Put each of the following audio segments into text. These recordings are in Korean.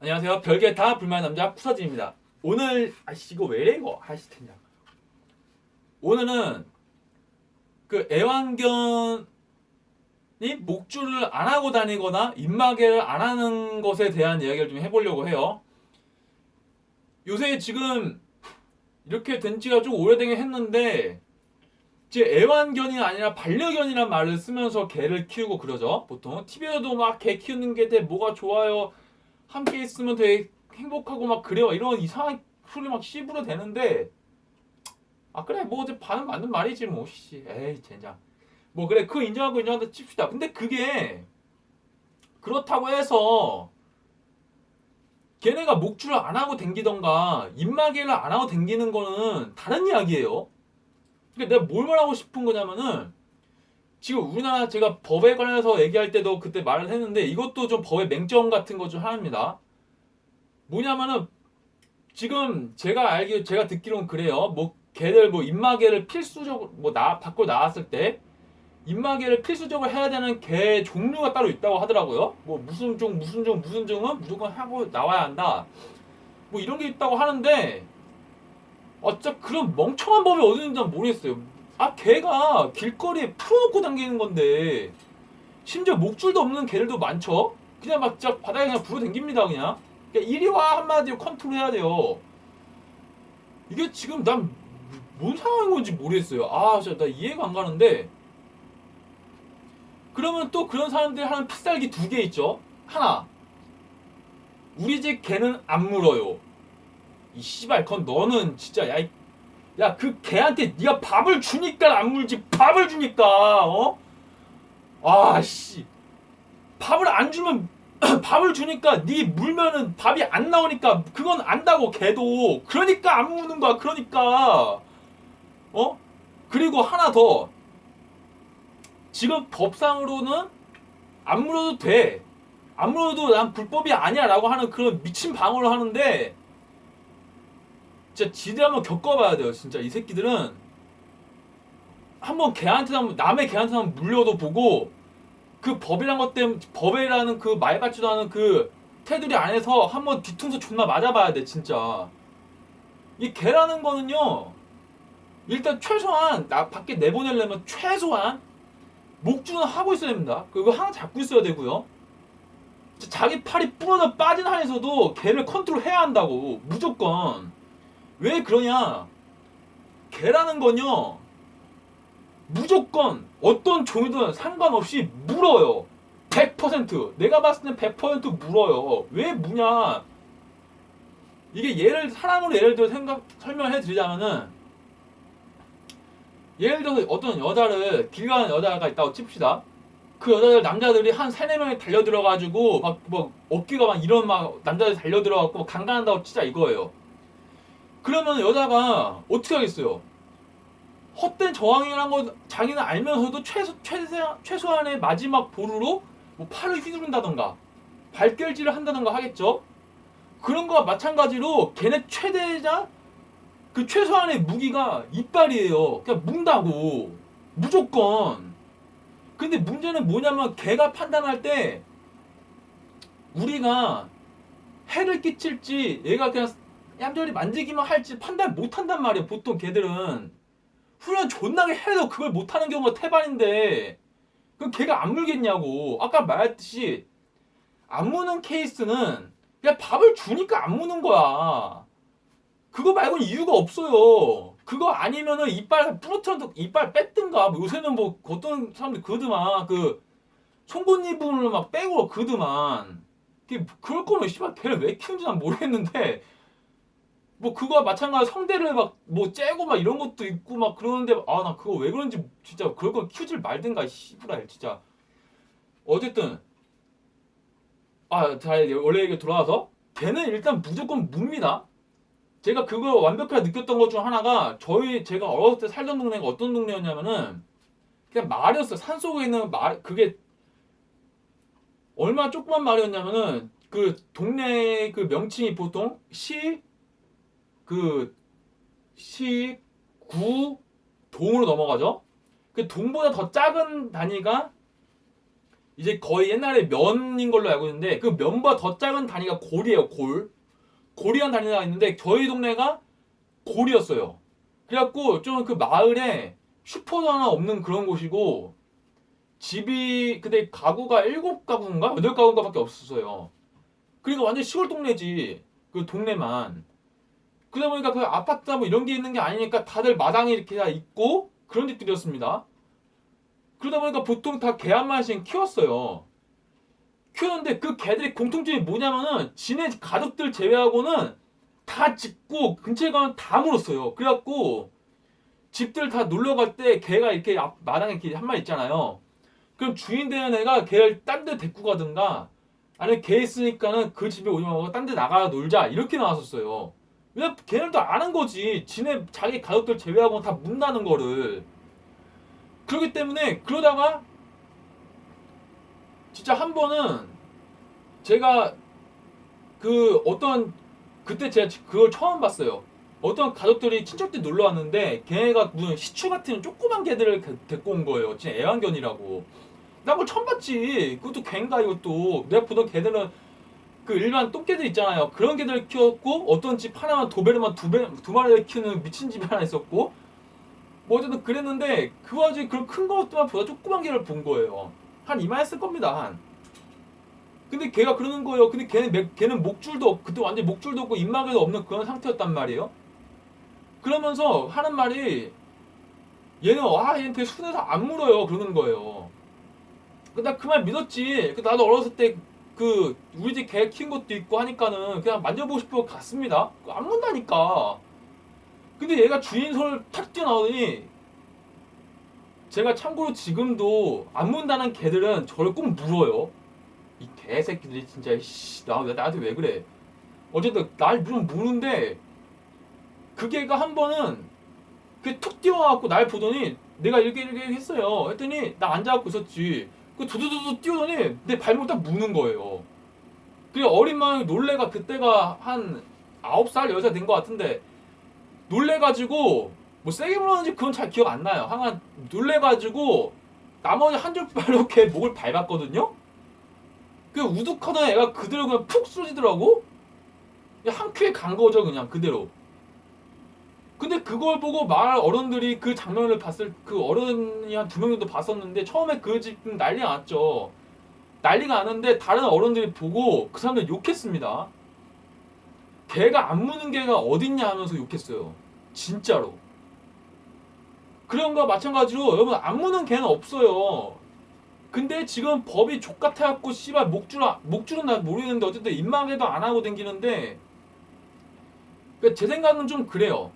안녕하세요. 별게 다 불만 남자 푸사진입니다. 오늘 아씨 이거 왜래 이거 아씨 텐냐. 오늘은 그 애완견이 목줄을 안 하고 다니거나 입마개를 안 하는 것에 대한 이야기를 좀 해보려고 해요. 요새 지금 이렇게 된 지가 좀 오래되긴 했는데 이제 애완견이 아니라 반려견이란 말을 쓰면서 개를 키우고 그러죠. 보통 TV에도 막 개 키우는 게돼 뭐가 좋아요. 함께 있으면 되게 행복하고 막 그래요. 이런 이상한 소리 막 씹으려 되는데 아 그래 뭐 어제 반은 맞는 말이지 뭐 씨. 에이 젠장. 뭐 그래 그거 인정하고 인정한다 칩시다. 근데 그게 그렇다고 해서 걔네가 목줄을 안 하고 댕기던가 입마개를 안 하고 댕기는 거는 다른 이야기예요. 그러니까 내가 뭘 말하고 싶은 거냐면은 지금 우리나라 제가 법에 관해서 얘기할 때도 그때 말을 했는데 이것도 좀 법의 맹점 같은 것 중 하나입니다. 뭐냐면은 지금 제가 알기 제가 듣기로는 그래요. 뭐 걔들 뭐 입마개를 필수적으로 뭐 나 밖으로 나왔을 때 입마개를 필수적으로 해야 되는 개 종류가 따로 있다고 하더라고요. 뭐 무슨 종 무슨 종 무슨 종은 무조건 하고 나와야 한다. 뭐 이런 게 있다고 하는데 아 진짜 그런 멍청한 법이 어디 있는지 모르겠어요. 아 개가 길거리에 풀어놓고 당기는 건데 심지어 목줄도 없는 개들도 많죠. 그냥 막 바닥에 그냥 불어 당깁니다 그냥. 그러니까 이리 와 한마디로 컨트롤 해야 돼요. 이게 지금 난 뭔 상황인 건지 모르겠어요. 아 진짜 나 이해가 안 가는데 그러면 또 그런 사람들이 하는 필살기 두 개 있죠. 하나 우리 집 개는 안 물어요. 이 씨발 그건 너는 진짜 야이 야 그 개한테 네가 밥을 주니까 안 물지. 밥을 주니까 어? 아씨. 밥을 안 주면 밥을 주니까 네 물면은 밥이 안 나오니까 그건 안다고 개도. 그러니까 안 무는 거야 그러니까. 어? 그리고 하나 더. 지금 법상으로는 안 물어도 돼안 물어도 난 불법이 아니야라고 하는 그런 미친 방어를 하는데 진짜 지들 한번 겪어봐야 돼요. 진짜 이 새끼들은 한번 걔한테 한번 남의 걔한테 한번 물려도 보고 그 법이란 것 때문에 법이라는 그 말 같지도 않은 그 테두리 안에서 한번 뒤통수 존나 맞아봐야 돼 진짜. 이 개라는 거는요. 일단 최소한 나 밖에 내보내려면 최소한 목줄은 하고 있어야 됩니다. 그리고 하나 잡고 있어야 되고요. 자기 팔이 부러져 빠진 한에서도 개를 컨트롤해야 한다고 무조건. 왜 그러냐? 개라는 건요. 무조건 어떤 종이든 상관없이 물어요. 100% 내가 봤을 땐 100% 물어요. 왜 무냐? 이게 예를 사람으로 예를 들어 생각 설명해 드리자면은 예를 들어서 어떤 여자를 길 가는 여자가 있다고 칩시다. 그 여자들 남자들이 한 세네 명이 달려들어 가지고 막 뭐 어깨가 막 이런 막 남자들 달려들어 갖고 강간한다고 치자 이거예요. 그러면 여자가 어떻게 하겠어요? 헛된 저항이란 거 자기는 알면서도 최소 최세, 최소한의 마지막 보루로 뭐 팔을 휘두른다던가 발결질을 한다던가 하겠죠. 그런 거와 마찬가지로 걔네 최대자 그 최소한의 무기가 이빨이에요. 그냥 문다고 무조건. 근데 문제는 뭐냐면 걔가 판단할 때 우리가 해를 끼칠지 얘가 그냥 얌전히 만지기만 할지 판단 못 한단 말이야. 보통 걔들은 훈련 존나게 해도 그걸 못 하는 경우가 태반인데 그럼 걔가 안 물겠냐고. 아까 말했듯이 안 무는 케이스는 그냥 밥을 주니까 안 무는 거야. 그거 말고는 이유가 없어요. 그거 아니면은 이빨 부러뜨려 이빨 뺐든가 뭐 요새는 뭐 어떤 사람들 그러더만 그 송곳니 부분을 막 빼고 그게 그럴 거면 씨발 걔를 왜 키운지 난 모르겠는데 뭐 그거와 마찬가지 성대를 막 뭐 째고 막 이런 것도 있고 막 그러는데 아 나 그거 왜 그런지 진짜 그럴 거 키우질 말든가 씨부랄 진짜. 어쨌든. 아자 원래 얘기 돌아와서 걔는 일단 무조건 묵니다. 제가 그거 완벽하게 느꼈던 것 중 하나가 저희 제가 어렸을 때 살던 동네가 어떤 동네였냐면은 그냥 마을이었어요. 산속에 있는 마 그게 얼마나 조그만 마을이었냐면은 그 동네 그 명칭이 보통 시 그 시, 구, 동으로 넘어가죠. 그 동보다 더 작은 단위가 이제 거의 옛날에 면인 걸로 알고 있는데 그 면보다 더 작은 단위가 골이에요 골. 골이란 단위가 있는데 저희 동네가 골이었어요. 그래갖고 좀 그 마을에 슈퍼도 하나 없는 그런 곳이고 집이 근데 가구가 일곱 가구인가? 여덟 가구인가밖에 없었어요. 그러니까 완전 시골 동네지 그 동네만 그러다 보니까 그 아파트나 뭐 이런 게 있는 게 아니니까 다들 마당에 이렇게 다 있고 그런 집들이었습니다. 그러다 보니까 보통 다 개 한 마리씩 키웠어요. 키웠는데 그 개들이 공통점이 뭐냐면은 지네 가족들 제외하고는 다 짖고 근처에 가면 다 물었어요. 그래갖고 집들 다 놀러 갈 때 개가 이렇게 앞 마당에 이렇게 한 마리 있잖아요. 그럼 주인 되는 애가 개를 딴 데 데리고 가든가 아니면 개 있으니까는 그 집에 오지 말고 딴 데 나가 놀자 이렇게 나왔었어요. 왜 걔네도 아는 거지. 지네 자기 가족들 제외하고는 다 문다는 거를. 그렇기 때문에 그러다가 진짜 한 번은 제가 그 어떤 그때 제가 그걸 처음 봤어요. 어떤 가족들이 친척들 놀러 왔는데 걔가 무슨 시추 같은 조그만 개들을 데- 데리고 온 거예요. 진짜 애완견이라고. 나 그걸 처음 봤지. 그것도 개인가 이것도. 내가 보던 개들은 그 일반 똥개들 있잖아요. 그런 개들 키웠고 어떤 집 하나만 도베르만 두, 배, 두 마리를 키우는 미친 집이 하나 있었고 뭐 어쨌든 그랬는데 그 와중에 그런 큰 것들만 보다 조그만 개를 본 거예요. 한 이만했을 겁니다. 한. 근데 걔가 그러는 거예요. 근데 걔는 맥- 걔는 목줄도 없- 그때 완전 목줄도 없고 입마개도 없는 그런 상태였단 말이에요. 그러면서 하는 말이 얘는 와 얘는 되게 순해서 안 물어요 그러는 거예요. 나 그 말 믿었지. 그 나도 어렸을 때 그 우리 집 개 키운 것도 있고 하니까는 그냥 만져보고 싶어 갔습니다. 안 문다니까. 근데 얘가 주인 손을 탁 뛰어나오더니 제가 참고로 지금도 안 문다는 개들은 저를 꼭 물어요. 이 개새끼들이 진짜 씨, 나 나한테 왜 그래? 어쨌든 날 물은 무는데 그 개가 한 번은 그툭 뛰어와갖고 날 보더니 내가 이렇게 이렇게 했어요. 했더니 나 앉아갖고 있었지. 그 두두두두 뛰어더니 내 발목 딱 무는 거예요. 그 어린 마음에 놀래가 그때가 한 아홉 살 여자 된 것 같은데 놀래가지고 뭐 세게 물었는지 그건 잘 기억 안 나요. 하여간 놀래가지고 나머지 한줄 발로 걔 목을 밟았거든요. 그 우뚝하던 애가 그대로 그냥 푹 쏘지더라고. 한 큐에 간 거죠 그냥 그대로. 근데 그걸 보고 마을 어른들이 그 장면을 봤을 그 어른이 한 두 명 정도 봤었는데 처음에 그 집 난리가 났죠. 난리가 났는데 다른 어른들이 보고 그 사람들 욕했습니다. 개가 안 무는 개가 어딨냐 하면서 욕했어요. 진짜로. 그런 거 마찬가지로 여러분 안 무는 개는 없어요. 근데 지금 법이 족같아갖고 씨발 목줄 목줄은 나 모르겠는데 어쨌든 입마개도 안 하고 댕기는데 그제 생각은 좀 그래요.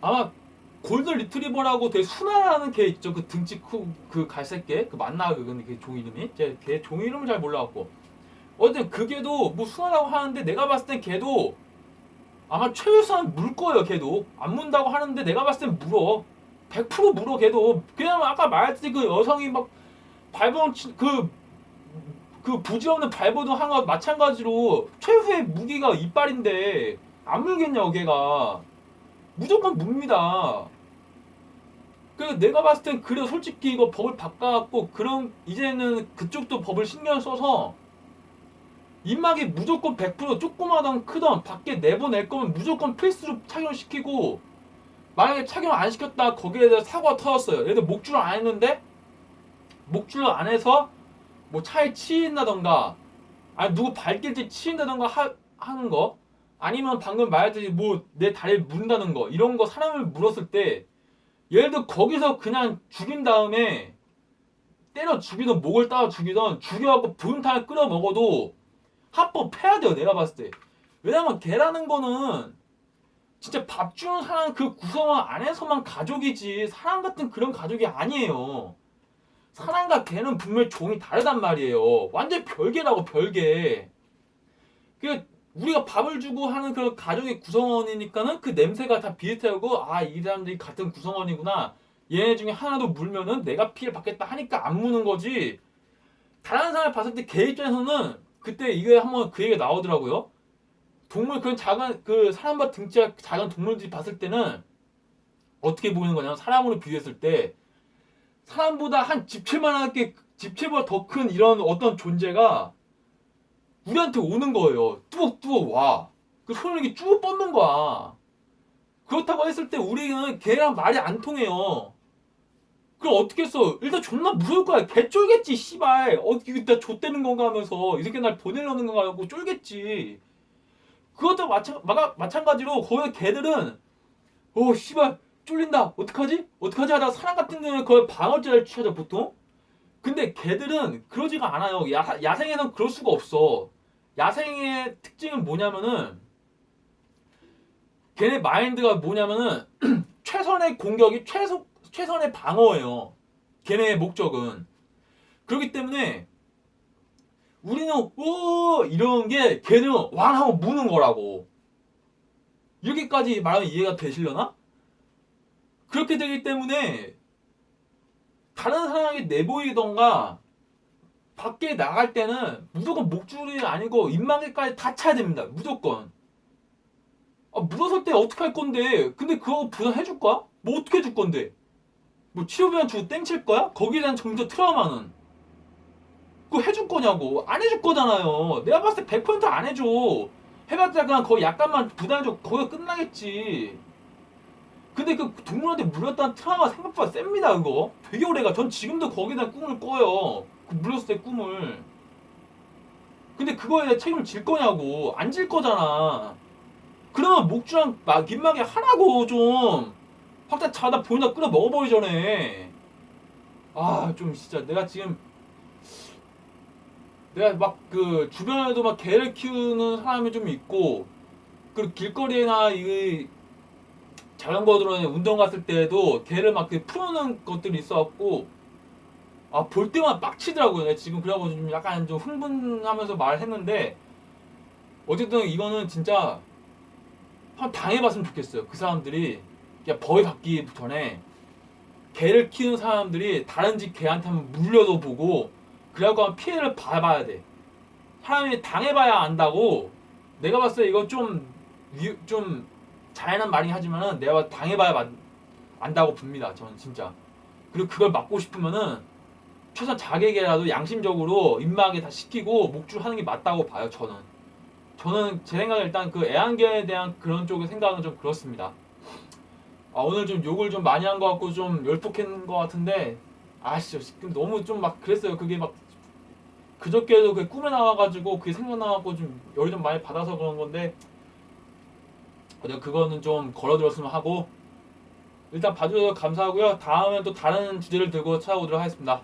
아마 골든 리트리버라고 되게 순하는 개 있죠. 그 등치 크그 갈색 개, 그 맞나 그건 걔종 이름이? 제걔종 이름을 잘 몰라갖고. 어쨌든 그 개도 뭐 순하다고 하는데 내가 봤을 땐 걔도 아마 최소한 물 거예요. 걔도 안 문다고 하는데 내가 봤을 땐 물어. 100% 물어 걔도. 그냥 아까 말했듯이 그 여성이 막 밟아온 치- 그, 그 부질없는 발버둥 한거 마찬가지로 최후의 무기가 이빨인데 안 물겠냐고 걔가. 무조건 묵니다. 그 내가 봤을 땐 그래 솔직히 이거 법을 바꿔갖고 그런 이제는 그쪽도 법을 신경 써서 입막이 무조건 100% 조그마던 크던 밖에 내보낼 거면 무조건 필수로 착용시키고 만약에 착용 안 시켰다 거기에 대해서 사고가 터졌어요. 얘들 목줄을 안 했는데 목줄을 안 해서 뭐 차에 치인다던가 아니 누구 발길질 치인다던가 하, 하는 거 아니면 방금 말했듯이 뭐 내 다리를 문다는 거 이런 거 사람을 물었을 때 예를 들어 거기서 그냥 죽인 다음에 때려 죽이던 목을 따라 죽이던 죽여갖고 분탕을 끓여 먹어도 합법 패야 돼요 내가 봤을 때. 왜냐면 개라는 거는 진짜 밥 주는 사람 그 구성원 안에서만 가족이지 사람 같은 그런 가족이 아니에요. 사람과 개는 분명히 종이 다르단 말이에요. 완전 별개라고 별개. 그 우리가 밥을 주고 하는 그런 가족의 구성원이니까는 그 냄새가 다 비슷하고 아 이 사람들이 같은 구성원이구나. 얘네 중에 하나도 물면은 내가 피해를 받겠다 하니까 안 무는 거지. 다른 사람을 봤을 때개 입장에서는 그때 이게 한번 그 얘기가 나오더라고요. 동물 그런 작은 그 사람과 등치가 작은 동물들이 봤을 때는 어떻게 보이는 거냐면 사람으로 비교했을 때 사람보다 한 집채만하게 집채보다 더 큰 이런 어떤 존재가 우리한테 오는 거예요. 뚜벅뚜벅 와. 그 손을 이렇게 쭉 뻗는 거야. 그렇다고 했을 때 우리는 걔랑 말이 안 통해요. 그럼 어떻게 했어? 일단 존나 무서울 거야. 개 쫄겠지, 씨발. 어, 이거 나 좆되는 건가 하면서 이 새끼 날 보내려는 건가 하고 쫄겠지. 그것도 마찬, 마가, 마찬가지로 거기 개들은 어, 씨발 쫄린다. 어떡하지? 어떡하지 하다가 사람 같은 경우는 거의 방어죄를 취하죠, 보통. 근데 개들은 그러지가 않아요. 야, 야생에는 그럴 수가 없어. 야생의 특징은 뭐냐면은 걔네 마인드가 뭐냐면은 최선의 공격이 최소 최선의 방어예요. 걔네의 목적은 그렇기 때문에 우리는 오 이런 게 걔는 왕 하고 무는 거라고 이렇게까지 말하면 이해가 되시려나? 그렇게 되기 때문에 다른 사람에게 내보이던가 밖에 나갈 때는 무조건 목줄이 아니고 입망개까지 다 차야 됩니다. 무조건. 아, 물어설 때 어떻게 할 건데? 근데 그거 부담해 줄 거야? 뭐 어떻게 해줄 건데? 뭐 치료비만 주고 땡칠 거야? 거기에 대한 정도 트라우마는 그거 해줄 거냐고 안 해줄 거잖아요 내가 봤을 때 100%안 해줘 해봤자 그냥 거의 약간만 부담해줘 거기가 끝나겠지 근데 그 동물한테 물렸다는 트라우마 생각보다 셉니다 그거. 되게 오래가. 전 지금도 대한 꿈을 꿔요. 그 물렸을 때 꿈을. 근데 그거에 책임을 질 거냐고. 안 질 거잖아. 그러면 목주랑 막 입막이 하라고 좀. 확 자다 보인다 끌어 먹어버리 전에. 아 좀 진짜 내가 지금 내가 막 그 주변에도 막 개를 키우는 사람이 좀 있고 그리고 길거리나 이 자전거 들어는 운동 갔을 때에도 개를 막 풀어놓은 것들이 있어갖고 아 볼 때마다 빡치더라고요. 지금 그래갖고 좀 약간 좀 흥분하면서 말했는데 어쨌든 이거는 진짜 한번 당해봤으면 좋겠어요. 그 사람들이 그냥 벌 받기 전에 개를 키우는 사람들이 다른 집 개한테 한번 물려도 보고 그래갖고 한번 피해를 봐봐야 돼. 사람이 당해봐야 안다고. 내가 봤을 때 이거 좀, 위- 좀 잘하는 말이긴 하지만은 내가 당해봐야 만- 안다고 봅니다. 저는 진짜. 그리고 그걸 막고 싶으면은 최소한 자객이라도 양심적으로 입마하게 다 시키고 목줄하는 게 맞다고 봐요. 저는. 저는 제 생각에 일단 그 애완견에 대한 그런 쪽의 생각은 좀 그렇습니다. 아, 오늘 좀 욕을 좀 많이 한 것 같고 좀 열폭한 것 같은데 아씨 너무 좀 막 그랬어요. 그게 막 그저께도 그 꿈에 나와가지고 그게 생각나갖고 좀 열이 좀 많이 받아서 그런 건데 어제 그거는 좀 걸어들었으면 하고 일단 봐주셔서 감사하고요. 다음엔 또 다른 주제를 들고 찾아오도록 하겠습니다.